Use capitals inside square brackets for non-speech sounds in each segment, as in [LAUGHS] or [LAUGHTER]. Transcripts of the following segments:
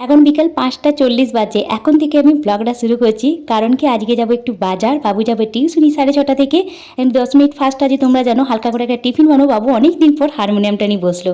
এখন বিকাল পাঁচটা চল্লিশ বাজে। এখন থেকে আমি ব্লগটা শুরু করছি। কারণ কি, আজকে যাব একটু বাজার, বাবু যাবে টিউশনি সাড়ে ছটা থেকে। দশ মিনিট ফার্স্ট আজ তোমরা জানো, হালকা করে একটা টিফিন বানো বাবু অনেক দিন পর হারমোনিয়ামটা নিয়ে বসল।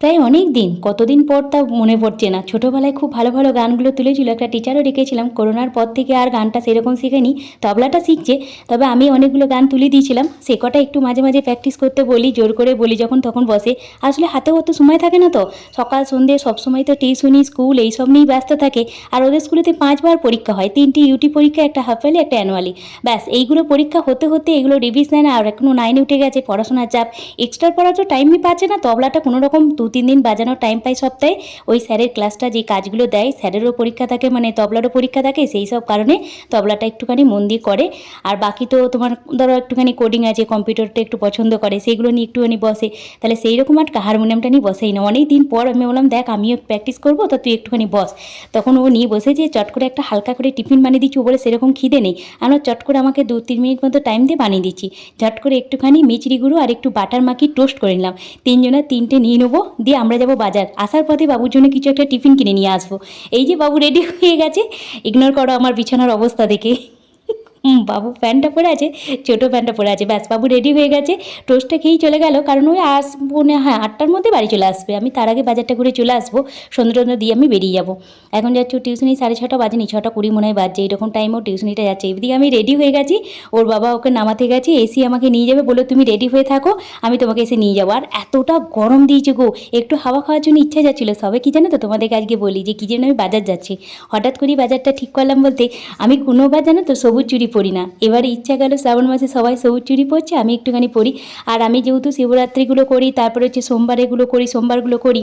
প্রায় অনেক দিন, কতদিন পর তা মনে পড়ছে না। ছোটোবেলায় খুব ভালো ভালো গানগুলো তুলেছিল, একটা টিচারও রেখেছিলাম করোনার পর থেকে আর গানটা সেরকম শেখেনি। তবলাটা শিখছে, তবে আমি অনেকগুলো গান তুলে দিয়েছিলাম। সে কটা একটু মাঝে মাঝে প্র্যাকটিস করতে বলি, জোর করে বলি যখন তখন বসে। আসলে হাতে অত সময় থাকে না তো। সকাল সন্ধে সবসময় তো টিউশনি স্কুল এইসব নিয়েই ব্যস্ত থাকে। আর ওদের স্কুলেতে পাঁচবার পরীক্ষা হয়, তিনটি ইউটি পরীক্ষা, একটা হাফ ইয়ারলি একটা অ্যানুয়ালি ব্যাস, এইগুলো পরীক্ষা হতে হতে এগুলো রিভিশন আর এখনও নাইনে উঠে গেছে, পড়াশোনার চাপ। এক্সট্রা পড়া তো টাইমই পাচ্ছে না, তবলাটা কোনো রকম দু তিন দিন বাজানোর টাইম পাই সপ্তাহে, ওই স্যারের ক্লাসটা যে কাজগুলো দেয়, স্যারেরও পরীক্ষা থাকে মানে তবলারও পরীক্ষা থাকে, সেই সব কারণে তবলাটা একটুখানি মন দিয়ে করে। আর বাকি তো তোমার, ধরো একটুখানি কোডিং আছে, কম্পিউটারটা একটু পছন্দ করে সেইগুলো নিয়ে একটুখানি বসে, তাহলে সেই রকম আর হারমোনিয়ামটা নিয়ে বসেই না। অনেক দিন পর আমি বললাম দেখ, আমিও প্র্যাকটিস করব, তা তুই একটুখানি বস। তখন ও নিয়ে বসে যে, চট করে একটা হালকা করে টিফিন বানিয়ে দিচ্ছি বলে, সেরকম খিদে নেই। আমরা চট করে আমাকে দু তিন মিনিট মতো টাইম দিয়ে বানিয়ে দিচ্ছি। ঝট করে একটুখানি মিচড়ি গুঁড়ো আর একটু বাটার মাখি টোস্ট করে নিলাম। তিনজনের তিনটে নিয়ে নেব। দিয়ে আমরা যাব বাজার। আসার পথে বাবুর জন্য কিছু একটা টিফিন কিনে নিয়ে আসব। এই যে বাবু রেডি হয়ে গেছে ইগনোর করো আমার বিছানার অবস্থা দেখে। হুম, বাবু প্যান্টটা পরে আছে, ছোটো প্যান্টটা পরে আছে। ব্যাস, বাবু রেডি হয়ে গেছে। টোস্টটা খেয়েই চলে গেল, কারণ ওই আসব না হ্যাঁ আটটার মধ্যে বাড়ি চলে আসবে। আমি তার আগে বাজারটা ঘুরে চলে আসব সন্ধ্যে দিয়ে আমি বেরিয়ে যাব। এখন যাচ্ছ টিউশনি সাড়ে ছটা বাজেনি ছটা কুড়ি মনে হয় বাজছে এইরকম টাইমেও টিউশনিটা যাচ্ছে। এদিকে আমি রেডি হয়ে গেছি, ওর বাবা ওকে নামাতে গেছে এসি আমাকে নিয়ে যাবে বলে তুমি রেডি হয়ে থাকো, আমি তোমাকে এসে নিয়ে যাব। আর এতটা গরম দিয়েছে গো, একটু হাওয়া খাওয়ার জন্য ইচ্ছা যাচ্ছিল। সবে কি জানো তো, তোমাদেরকে আজকে বলি যে, কী জন্য আমি বাজার যাচ্ছি। হঠাৎ করেই বাজারটা ঠিক করলাম বলতে, আমি কোনোবার জানো তো সবুজ চুড়ি পরি না। এবার ইচ্ছা গেল শ্রাবণ মাসে সবাই সবুজ চুড়ি পরছে আমি একটুখানি পরি আর আমি যেহেতু শিবরাত্রিগুলো করি তারপরে হচ্ছে সোমবারেগুলো করি সোমবারগুলো করি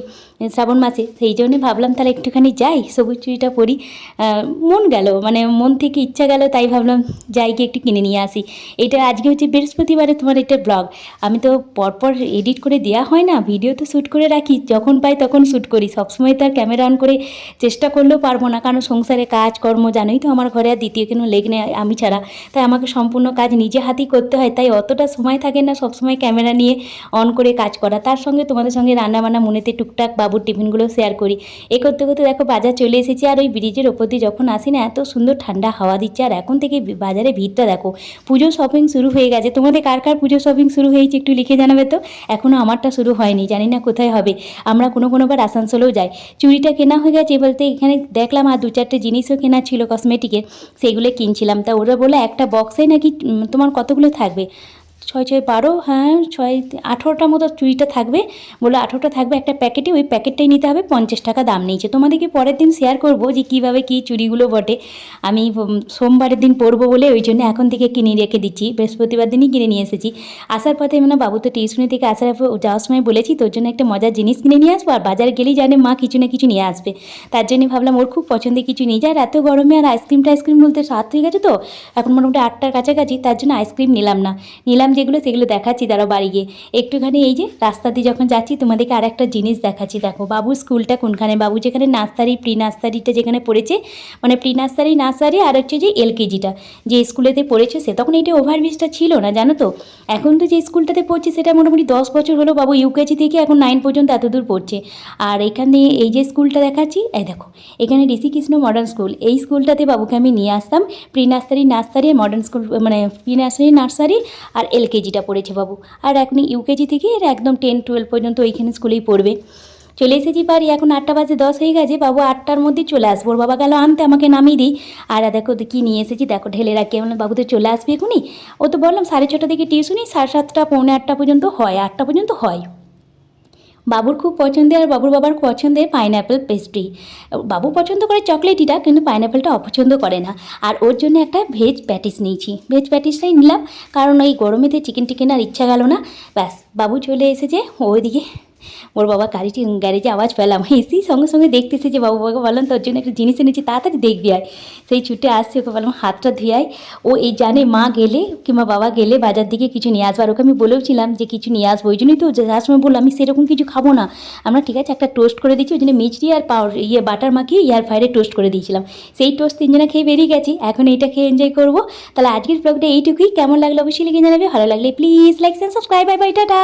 শ্রাবণ মাসে সেই জন্যই ভাবলাম তাহলে একটুখানি যাই সবুজ পরি আহ, মন গেল মানে মন থেকে ইচ্ছা গেল তাই ভাবলাম যাই গিয়ে একটু কিনে নিয়ে আসি। এটা আজকে হচ্ছে বৃহস্পতিবারে তোমার এটা ব্লগ। আমি তো পরপর এডিট করে দেওয়া হয় না ভিডিও তো শ্যুট করে রাখি যখন পাই তখন শ্যুট করি। সবসময় তো আর ক্যামেরা অন করে চেষ্টা করলেও পারব না কারণ সংসারে কাজকর্ম জানোই তো আমার ঘরে আর দ্বিতীয় কোনো লেগ নেই আমি ছাড়া তাই আমাকে সম্পূর্ণ কাজ নিজে হাতেই করতে হয়, তাই অতটা সময় থাকে না সবসময় ক্যামেরা নিয়ে অন করে কাজ করা। তার সঙ্গে তোমাদের সঙ্গে রান্নাবান্না, মনেতে টুকটাক বাবুর টিফিনগুলো শেয়ার করি। এ করতে করতে দেখো বাজার চলে এসেছি, আর ওই ব্রিজের ওপর দিয়ে যখন আসি না, এত সুন্দর ঠান্ডা হাওয়া দিচ্ছে, আর এখন থেকে বাজারে ভিড়টা দেখো। পুজো শপিং শুরু হয়ে গেছে। তোমাদের কার কার পুজো শপিং শুরু হয়েছে একটু লিখে জানাবে তো? এখনও আমারটা শুরু হয়নি, জানি না কোথায় হবে। আমরা কোনো কোনোবার আসানসোলেও যাই। চুড়িটা কেনা হয়ে গেছে বলতে এখানে দেখলাম আর দু চারটে জিনিসও কেনা ছিল কসমেটিকের সেগুলো কিনছিলাম। তা ওরা বলে একটা বক্সে নাকি তোমার কতগুলো থাকবে? ছয় ছয় বারো হ্যাঁ ছয় আঠেরোটা মতো চুড়িটা থাকবে। বলে আঠেরোটা থাকবে একটা প্যাকেটে, ওই প্যাকেটটাই নিতে হবে, পঞ্চাশ টাকা দাম নিয়েছে। তোমাদেরকে পরের দিন শেয়ার করব যে কীভাবে কী চুড়িগুলো বটে। আমি সোমবারের দিন পরবো বলে ওই জন্য এখন থেকে কিনে রেখে দিচ্ছি, বৃহস্পতিবার দিনই কিনে নিয়ে এসেছি। আসার পথে মানে বাবু, তো টিউশনি থেকে আসার যাওয়ার সময় বলেছি, তোর জন্য একটা মজার জিনিস কিনে নিয়ে আসব, আর বাজার গেলেই জানে মা কিছু না কিছু নিয়ে আসবে। তার জন্য ভাবলাম, ওর খুব পছন্দের কিছু নিয়ে যায় এত গরমে আর আইসক্রিম টাইসক্রিম বলতে রাত হয়ে গেছে তো, এখন মোটামুটি আটটার কাছাকাছি, তার জন্য আইসক্রিম নিলাম না। নিলাম যেগুলো, সেগুলো দেখাচ্ছি তারা বাড়ি গিয়ে। একটুখানি এই যে, রাস্তা দিয়ে যখন যাচ্ছি, তোমাদেরকে আর একটা জিনিস দেখাচ্ছি। দেখো বাবুর স্কুলটা কোনখানে? বাবু যেখানে নার্সারি প্রি নার্সারিটা যেখানে পড়েছে মানে প্রি নার্সারি নার্সারি আর হচ্ছে যে এলকেজিটা। যে স্কুলেতে পড়েছে সে, তখন এইটা ওভারব্রিজটা ছিল না, জানো তো? এখন তো যে স্কুলটাতে পড়ছে, সেটা মোটামুটি দশ বছর হলো বাবু ইউকেজি থেকে, এখন নাইন পর্যন্ত এতদূর পড়ছে। আর এখানে এই যে স্কুলটা দেখাচ্ছি, এই দেখো, এখানে ঋষিকৃষ্ণ মডার্ন স্কুল এই স্কুলটাতে বাবুকে আমি নিয়ে আসতাম pre nursery nursery modern school মানে প্রি নার্সারি নার্সারি আর এলকেজিটা পড়েছে বাবু। আর এখন ইউকেজি থেকে এর একদম টেন টুয়েলভ পর্যন্ত ওইখানে স্কুলেই পড়বে। চলে এসেছি পারি এখন আটটা বাজে দশ হয়ে গেছে, বাবু আটটার মধ্যে চলে আসব। বাবা গেল আনতে, আমাকে নামিয়ে দিই। আর দেখো কী নিয়ে এসেছি, দেখো ঢেলে রাখি মানে বাবু তো চলে আসবে এখনই। ও তো বললাম সাড়ে ছটা থেকে টিউশনই, সাড়ে সাতটা, পৌনে আটটা পর্যন্ত হয়, আটটা পর্যন্ত হয়। বাবুর খুব পছন্দের আর বাবুর বাবার পছন্দের পাইনঅ্যাপেল পেস্ট্রি বাবু পছন্দ করে চকলেটিটা, কিন্তু পাইনঅ্যাপেলটা অপছন্দ করে না। আর ওর জন্য একটা ভেজ প্যাটিস নিয়েছি। ভেজ প্যাটিসটাই নিলাম, কারণ ওই গরমেতে চিকেন টিকেন আর ইচ্ছা গেল না। ব্যাস, বাবু চলে এসেছে, ওইদিকে ওর বাবা গাড়িটি, গ্যারেজে আওয়াজ পেলাম। [LAUGHS] এসেই সঙ্গে সঙ্গে দেখতেছে যে, বাবু বাবাকে বললাম তোর জন্য একটা জিনিস এনেছি, তাড়াতাড়ি দেখবি আয়। সেই ছুটে আসছে, ওকে বললাম, হাতটা ধুয়াই ও এই জানে মা গেলে কিংবা বাবা গেলে বাজার দিকে কিছু নিয়ে আসবার ওকে আমি বলেওছিলাম যে, কিছু নিয়ে আসব। ওই জন্যই তো যাওয়ার সময় বলল, আমি সেরকম কিছু খাব না। আমরা, ঠিক আছে, একটা টোস্ট করে দিচ্ছি। ওই জন্য মিষ্টি আর পাউর ইয়ে বাটার মাখিয়ে ইয়ার ফ্রাইডে টোস্ট করে দিয়েছিলাম। সেই টোস্ট তিনজনে খেয়ে বেরিয়ে গেছি। এখন এইটা খেয়ে এনজয় করব। তাহলে আজকের ব্লগটা এইটুকুই। কেমন লাগল অবশ্যই লিখে জানাবে। ভালো লাগলে please like subscribe bye bye tata.